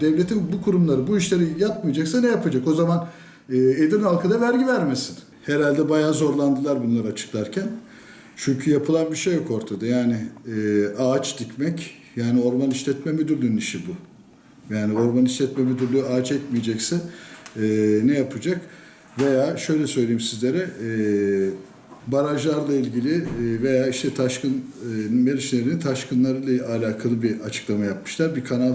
Devletin bu kurumları bu işleri yapmayacaksa ne yapacak? O zaman e, Edirne halkı da vergi vermesin. Herhalde bayağı zorlandılar bunları açıklarken. Çünkü yapılan bir şey yok ortada. Yani e, ağaç dikmek, yani Orman İşletme Müdürlüğü'nün işi bu. Yani Orman İşletme Müdürlüğü ağaç ekmeyecekse e, ne yapacak? Veya şöyle söyleyeyim sizlere, e, barajlarla ilgili e, veya işte taşkın, e, Meriç Nehri'nin taşkınlarıyla alakalı bir açıklama yapmışlar. Bir kanal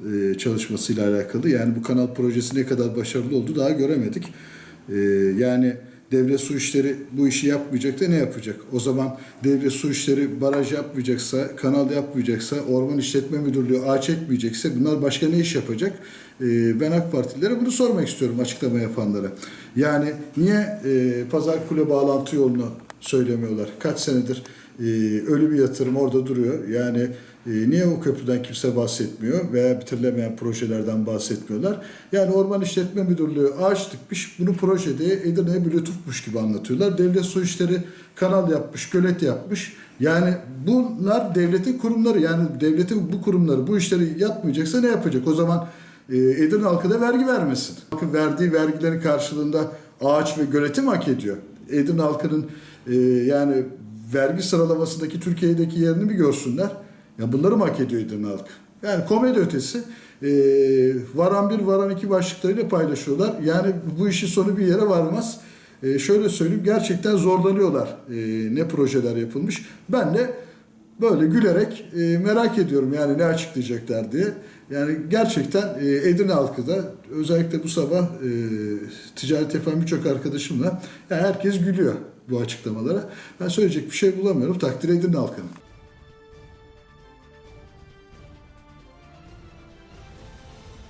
e, çalışmasıyla alakalı. Yani bu kanal projesi ne kadar başarılı oldu daha göremedik. E, yani devlet su işleri bu işi yapmayacak da ne yapacak? O zaman devlet su işleri baraj yapmayacaksa, kanal yapmayacaksa, orman işletme müdürlüğü ağaç ekmeyecekse bunlar başka ne iş yapacak? E, ben AK Partililere bunu sormak istiyorum açıklama yapanlara. Yani niye e, pazar kule bağlantı yolunu söylemiyorlar? Kaç senedir e, ölü bir yatırım orada duruyor. Yani e, niye o köprüden kimse bahsetmiyor veya bitirilemeyen projelerden bahsetmiyorlar? Yani Orman İşletme Müdürlüğü ağaç dikmiş, bunu projede Edirne'ye bluetoothmuş gibi anlatıyorlar. Devlet Su İşleri kanal yapmış, gölet yapmış. Yani bunlar devletin kurumları. Yani devletin bu kurumları bu işleri yapmayacaksa ne yapacak? O zaman e, Edirne halkı da vergi vermesin. Halkın verdiği vergilerin karşılığında ağaç ve göleti mi hak ediyor? Edirne halkının e, yani vergi sıralamasındaki Türkiye'deki yerini bir görsünler. Ya bunları mı hak ediyor Edirne halkı? Yani komedi ötesi e, varan bir varan iki başlıklarıyla paylaşıyorlar. Yani bu işin sonu bir yere varmaz. E, şöyle söyleyeyim gerçekten zorlanıyorlar e, ne projeler yapılmış. Ben de böyle gülerek e, merak ediyorum yani ne açıklayacaklar diye. Yani gerçekten e, Edirne halkı da özellikle bu sabah e, ticaret yapan birçok arkadaşımla yani herkes gülüyor bu açıklamalara. Ben söyleyecek bir şey bulamıyorum. Takdir Edirne halkının.